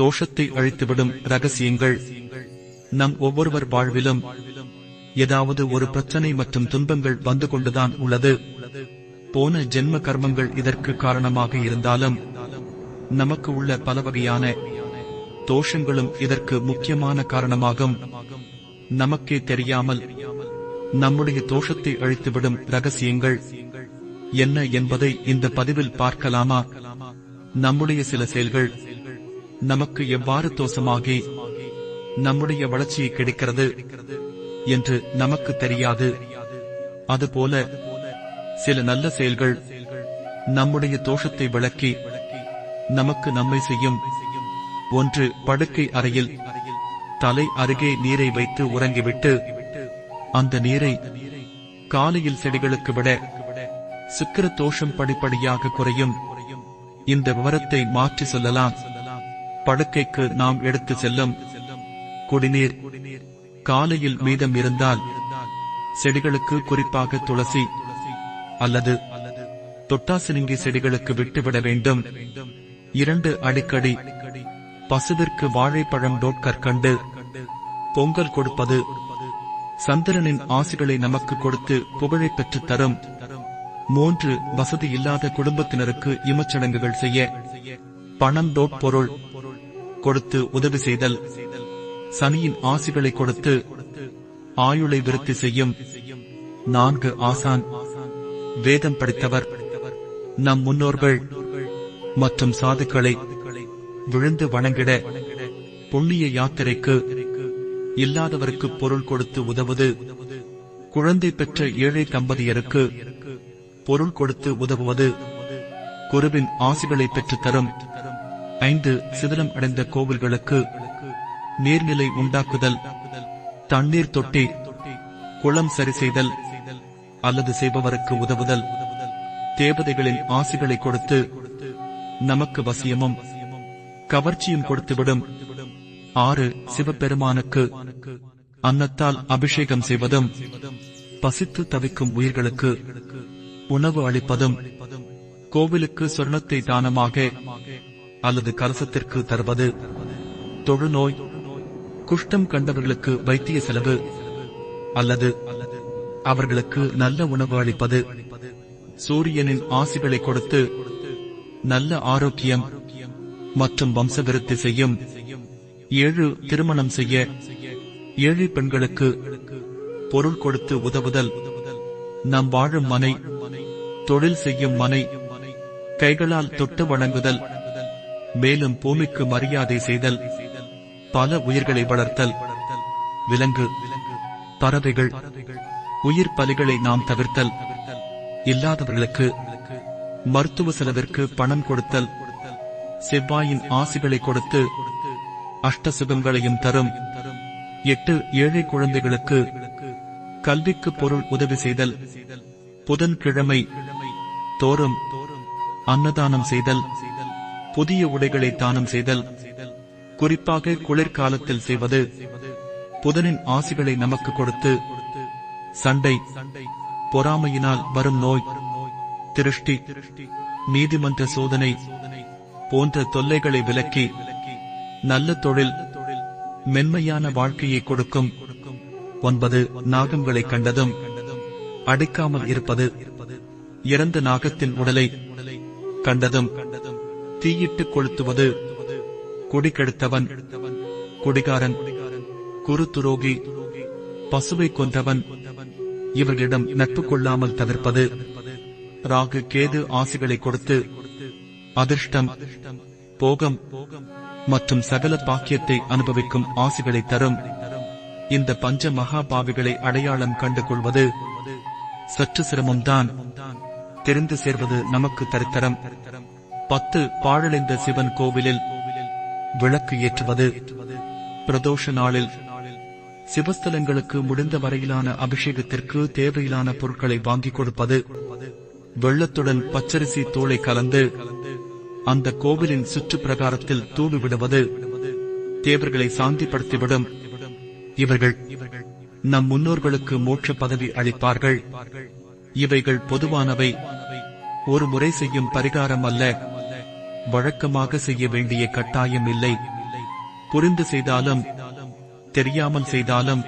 தோஷத்தை அழித்துவிடும் ரகசியங்கள். நம் ஒவ்வொருவர் வாழ்விலும் ஏதாவது ஒரு பிரச்சனை மற்றும் துன்பங்கள் வந்து கொண்டுதான் உள்ளது. போன ஜென்ம கர்மங்கள் இதற்கு காரணமாக இருந்தாலும் நமக்கு உள்ள பல வகையான தோஷங்களும் இதற்கு முக்கியமான காரணமாகும். நமக்கே தெரியாமல் நம்முடைய தோஷத்தை அழித்துவிடும் ரகசியங்கள் என்ன என்பதை இந்த பதிவில் பார்க்கலாமா? நம்முடைய சில செயல்கள் நமக்கு எவ்வாறு தோஷமாகி நம்முடைய வளர்ச்சியை கிடைக்கிறது என்று நமக்கு தெரியாது. அதுபோல சில நல்ல செயல்கள் நம்முடைய தோஷத்தை விளக்கி நமக்கு நன்மை செய்யும். ஒன்று படுக்கை அறையில் தலை அருகே நீரை வைத்து உறங்கிவிட்டு அந்த நீரை காலையில் செடிகளுக்கு விட சுக்கர தோஷம் படிப்படியாக குறையும். இந்த விவரத்தை மாற்றி சொல்லலாம். படுக்கைக்கு நாம் எடுத்து செல்லும் குடிநீர் காலையில் மீதம் இருந்தால் செடிகளுக்கு குறிப்பாக துளசி அல்லது தொட்டாசினிங்கி செடிகளுக்கு விட்டுவிட வேண்டும். இரண்டு அடிக்கடி பசுவிற்கு வாழைப்பழம் டோட்கற்கண்டு பொங்கல் கொடுப்பது சந்திரனின் ஆசிகளை நமக்கு கொடுத்து புகழை பெற்று தரும் மூன்று வசதி இல்லாத குடும்பத்தினருக்கு இமச்சடங்குகள் செய்ய பணம் பொருள் கொடுத்து உதவி செய்தல். சனியின் ஆசிகளை கொடுத்து ஆயுளை விருத்தி செய்யும் நான்கு ஆசான். வேதம் படித்தவர். நம் முன்னோர்கள் மற்றும் சாதுக்களை விழுந்து வணங்கிட புண்ணிய யாத்திரைக்கு இல்லாதவருக்கு பொருள் கொடுத்து உதவுவது குழந்தை பெற்ற ஏழை தம்பதியருக்கு பொருள் கொடுத்து உதவுவது குருவின் ஆசிகளை பெற்றுத் தரும் ஐந்து சிதிலம் அடைந்த கோவில்களுக்கு நீர்நிலை உண்டாக்குதல் தண்ணீர் தொட்டி குளம் சரி செய்தல் அல்லது செய்பவருக்கு உதவுதல் தேவதைகளின் ஆசிகளை கொடுத்து நமக்கு வசியமும் கவர்ச்சியும் கொடுத்துவிடும். ஆறு சிவபெருமானுக்கு அன்னத்தால் அபிஷேகம் செய்வதும் பசித்து தவிக்கும் உயிர்களுக்கு உணவு அளிப்பதும் கோவிலுக்கு சொர்ணத்தை தானமாக அல்லது கலசத்திற்கு தருவது தொழுநோய் குஷ்டம் கண்டவர்களுக்கு வைத்திய செலவு அல்லது அவர்களுக்கு நல்ல உணவு அளிப்பது சூரியனின் ஆசிகளை கொடுத்து நல்ல ஆரோக்கியம் மற்றும் வம்சவிருத்தி செய்யும் ஏழு திருமணம் செய்ய ஏழை பெண்களுக்கு பொருள் கொடுத்து உதவுதல். நாம் வாழும் மனை தொழில் செய்யும் மனை கைகளால் தொட்டு வழங்குதல் மேலும் பூமிக்கு மரியாதை செய்தல். பல உயிர்களை வளர்த்தல். விலங்கு பறவைகள் உயிர் பலிகளை நாம் தவிர்த்தல். இல்லாதவர்களுக்கு மருத்துவ செலவிற்கு பணம் கொடுத்தல். செவ்வாயின் ஆசிகளை கொடுத்து அஷ்ட சுகங்களையும் தரும். எட்டு ஏழை குழந்தைகளுக்கு கல்விக்கு பொருள் உதவி செய்தல் புதன்கிழமை தோறும் அன்னதானம் செய்தல் புதிய உடைகளை தானம் செய்தல் குறிப்பாக குளிர்காலத்தில் செய்வது புதனின் ஆசிகளை நமக்கு கொடுத்து சண்டை பொறாமையினால் வரும் நோய் திருஷ்டி நீதிமன்ற சோதனை போன்ற தொல்லைகளை விலக்கி நல்ல தொழில் மென்மையான வாழ்க்கையை கொடுக்கும். ஒன்பது நாகங்களை கண்டதும் அடைக்காமல் இருப்பது. இறந்த நாகத்தின் உடலை கண்டதும் தீயிட்டு கொளுத்துவது. குடிக்கெடுத்தவன் குடிகாரன் குரு பசுவை கொன்றவன். இவர்களிடம் நட்பு கொள்ளாமல் தவிர்ப்பது. ராகு கேது ஆசைகளை கொடுத்து அதிர்ஷ்டம் போகம் மற்றும் சகல பாக்கியத்தை அனுபவிக்கும் ஆசைகளை தரும். இந்த பஞ்ச மகாபாவிகளை அடையாளம் கண்டு கொள்வது சற்று சிரமம்தான். தெரிந்து சேர்வது நமக்கு தரித்தரம். பத்து பாழடைந்த சிவன் கோவிலில் விளக்கு ஏற்றுவது. பிரதோஷ நாளில் சிவஸ்தலங்களுக்கு முடிந்த வரையிலான அபிஷேகத்திற்கு தேவையிலான பொருட்களை வாங்கிக் கொடுப்பது. வெள்ளத்துடன் பச்சரிசி தோலை கலந்து அந்த கோவிலின் சுற்று பிரகாரத்தில் தூவி விடுவது தேவர்களை சாந்திப்படுத்திவிடும். இவர்கள் நம் முன்னோர்களுக்கு மோட்ச பதவி அளிப்பார்கள். இவைகள் பொதுவானவை. ஒரு முறை செய்யும் பரிகாரம் அல்ல. வழக்கமாக செய்ய வேண்டிய கட்டாயம் இல்லை. புரிந்து செய்தாலும் தெரியாமல் செய்தாலும்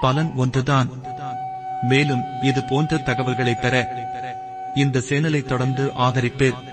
பலன் ஒன்றுதான். மேலும் இது போன்ற தகவல்களை பெற இந்த சேனலை தொடர்ந்து ஆதரிப்பேன்.